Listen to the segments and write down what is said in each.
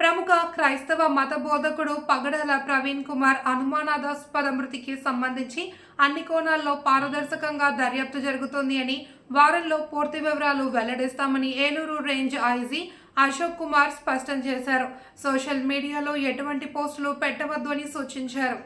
ప్రముఖ క్రైస్తవ మత బోధకుడు పగడల ప్రవీణ్ కుమార్ అనుమానాస్పద మృతికి సంబంధించి అన్ని కోణాల్లో పారదర్శకంగా దర్యాప్తు జరుగుతోంది అని వారంలో పూర్తి వివరాలు వెల్లడిస్తామని ఏలూరు రేంజ్ ఐజీ అశోక్ కుమార్ స్పష్టం చేశారు. సోషల్ మీడియాలో ఎటువంటి పోస్టులు పెట్టవద్దు అని సూచించారు.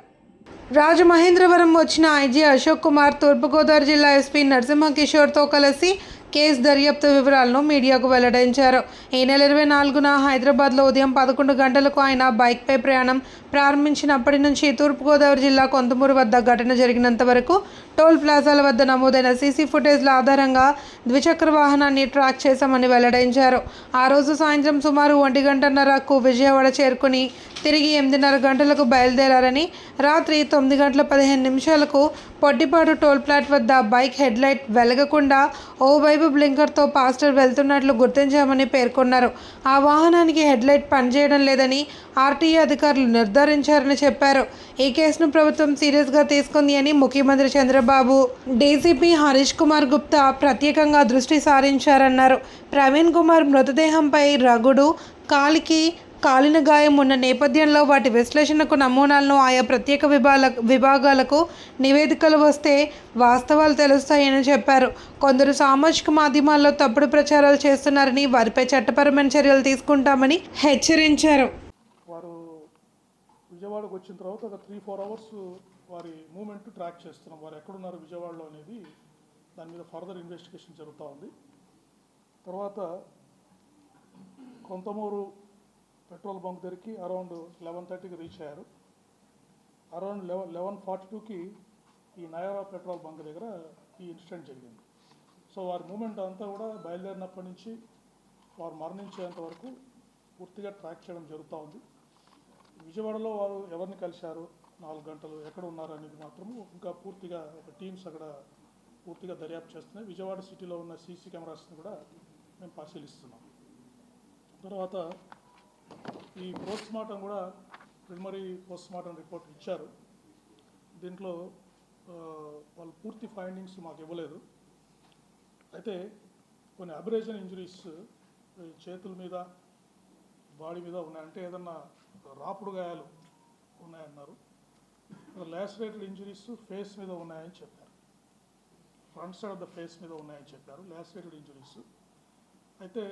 రాజమహేంద్రవరం వచ్చిన ఐజీ అశోక్ కుమార్ తూర్పుగోదావరి జిల్లా ఎస్పీ నరసింహ కిషోర్తో కలిసి కేసు దర్యాప్తు వివరాలను మీడియాకు వెల్లడించారు. ఈ నెల ఇరవై నాలుగున హైదరాబాద్లో ఉదయం పదకొండు గంటలకు ఆయన బైక్పై ప్రయాణం ప్రారంభించినప్పటి నుంచి తూర్పుగోదావరి జిల్లా కొంతమూరు వద్ద ఘటన జరిగినంత వరకు టోల్ ప్లాజాల వద్ద నమోదైన సీసీ ఫుటేజ్ల ఆధారంగా ద్విచక్ర వాహనాన్ని ట్రాక్ చేశామని వెల్లడించారు. ఆ రోజు సాయంత్రం సుమారు ఒంటి గంటన్నరకు విజయవాడ చేరుకుని తిరిగి ఎనిమిదిన్నర గంటలకు బయలుదేరారని రాత్రి తొమ్మిది గంటల పదిహేను నిమిషాలకు పొట్టిపాటు టోల్ ప్లాట్ వద్ద బైక్ హెడ్లైట్ వెలగకుండా ఓవైపు బ్లింకర్తో పాస్టర్ వెళ్తున్నట్లు గుర్తించామని పేర్కొన్నారు. ఆ వాహనానికి హెడ్లైట్ పనిచేయడం లేదని ఆర్టీఏ అధికారులు నిర్ధారించారని చెప్పారు. ఈ కేసును ప్రభుత్వం సీరియస్గా తీసుకుంది అని ముఖ్యమంత్రి చంద్రబాబు డీసీపీ హరీష్ కుమార్ గుప్తా ప్రత్యేకంగా దృష్టి సారించారన్నారు. ప్రవీణ్ కుమార్ మృతదేహంపై రగుడు కాలికి కాలిన గాయం ఉన్న నేపథ్యంలో వాటి విశ్లేషణకు నమూనాలను ఆయా ప్రత్యేక విభాగ విభాగాలకు నివేదికలు వస్తే వాస్తవాలు తెలుస్తాయని చెప్పారు. కొందరు సామాజిక మాధ్యమాల్లో తప్పుడు ప్రచారాలు చేస్తున్నారని వారిపై చట్టపరమైన చర్యలు తీసుకుంటామని హెచ్చరించారు. వారు విజయవాడకు వచ్చిన తర్వాత ఒక త్రీ ఫోర్ అవర్స్ వారి మూమెంట్ ట్రాక్ చేస్తున్నాం. వారు ఎక్కడున్నారు విజయవాడలో అనేది దాని మీద ఫర్దర్ ఇన్వెస్టిగేషన్ జరుగుతూ ఉంది. తర్వాత కొంతమూరు పెట్రోల్ బంక్ దగ్గరికి అరౌండ్ లెవెన్ థర్టీకి రీచ్ అయ్యారు. అరౌండ్ లెవెన్ లెవెన్ ఫార్టీ టూకి ఈ నయారా పెట్రోల్ బంక్ దగ్గర ఈ ఇన్సిడెంట్ జరిగింది. సో వారి మూమెంట్ అంతా కూడా బయలుదేరినప్పటి నుంచి వారు మరణించేంత వరకు పూర్తిగా ట్రాక్ చేయడం జరుగుతూ ఉంది. విజయవాడలో వారు ఎవరిని కలిశారు? నాలుగు గంటలు ఎక్కడ ఉన్నారు అనేది మాత్రము ఇంకా పూర్తిగా ఒక టీమ్స్ అక్కడ పూర్తిగా దర్యాప్తు చేస్తున్నాయి. విజయవాడ సిటీలో ఉన్న సీసీ కెమెరాస్ని కూడా మేము పరిశీలిస్తున్నాం. తర్వాత ఈ పోస్ట్ మార్టం కూడా ప్రిలిమరీ పోస్ట్ మార్టం రిపోర్ట్ ఇచ్చారు. దీంట్లో వాళ్ళు పూర్తి ఫైండింగ్స్ మాకు ఇవ్వలేదు. అయితే కొన్ని అబ్రేషన్ ఇంజరీస్ చేతుల మీద బాడీ మీద ఉన్నాయంటే ఏదన్నా రాపుడు గాయాలు ఉన్నాయన్నారు. లాసరేటెడ్ ఇంజరీస్ ఫేస్ మీద ఉన్నాయని చెప్పారు. Front side of the face మీద ఉన్నాయని చెప్పారు లాసరేటెడ్ ఇంజరీస్. అయితే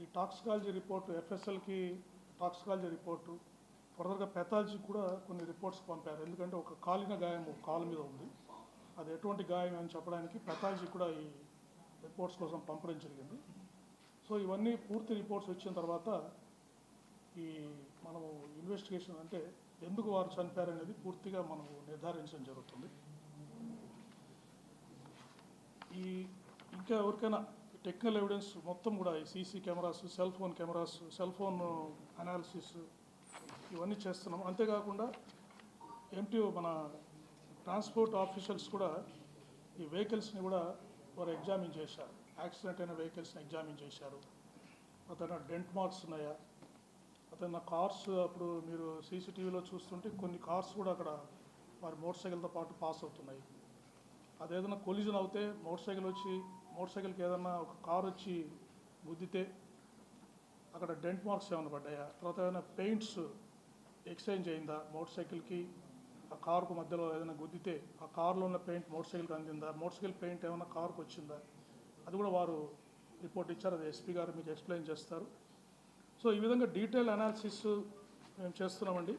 ఈ టాక్సికాలజీ రిపోర్ట్ ఎఫ్ఎస్ఎల్కి టాక్సికాలజీ రిపోర్టు ఫర్దర్గా పెథాలజీ కూడా కొన్ని రిపోర్ట్స్ పంపారు. ఎందుకంటే ఒక కాలిన గాయం ఒక కాలు మీద ఉంది. అది ఎటువంటి గాయం అని చెప్పడానికి పెథాలజీ కూడా ఈ రిపోర్ట్స్ కోసం పంపడం జరిగింది. సో ఇవన్నీ పూర్తి రిపోర్ట్స్ వచ్చిన తర్వాత ఈ మనము ఇన్వెస్టిగేషన్ అంటే ఎందుకు వారు చనిపోయారనేది పూర్తిగా మనము నిర్ధారించడం జరుగుతుంది. ఈ ఇంకా ఎవరికైనా టెక్నికల్ ఎవిడెన్స్ మొత్తం కూడా ఈ CC cameras cell phone cameras cell phone analysis ఇవన్నీ చేస్తున్నాం. అంతేకాకుండా ఎంటీఓ మన ట్రాన్స్పోర్ట్ ఆఫీషియల్స్ కూడా ఈ వెహికల్స్ని కూడా వారు ఎగ్జామిన్ చేశారు. యాక్సిడెంట్ అయిన వెహికల్స్ని ఎగ్జామిన్ చేశారు. అతను డెంట్ మార్క్స్ ఉన్నాయా? అతను కార్స్ అప్పుడు మీరు సీసీటీవీలో చూస్తుంటే కొన్ని కార్స్ కూడా అక్కడ వారి మోటార్ సైకిల్తో పాటు పాస్ అవుతున్నాయి. అదేదైనా కొలిజన్ అవుతే మోటార్ సైకిల్ వచ్చి మోటార్ సైకిల్కి ఏదైనా ఒక కార్ వచ్చి గుద్దితే అక్కడ డెంట్ మార్క్స్ ఏమైనా పడ్డాయా? తర్వాత ఏమైనా పెయింట్స్ ఎక్స్చేంజ్ అయిందా మోటార్ సైకిల్కి? ఆ కార్కు మధ్యలో ఏదైనా గుద్దితే ఆ కారులో ఉన్న పెయింట్ మోటార్ సైకిల్కి అందిందా? మోటార్ సైకిల్ పెయింట్ ఏమైనా కారుకు వచ్చిందా? అది కూడా వారు రిపోర్ట్ ఇచ్చారు అది ఎస్పీ గారు మీకు ఎక్స్ప్లెయిన్ చేస్తారు. సో ఈ విధంగా డీటెయిల్ అనాలిసిస్ మేము చేస్తున్నామండి.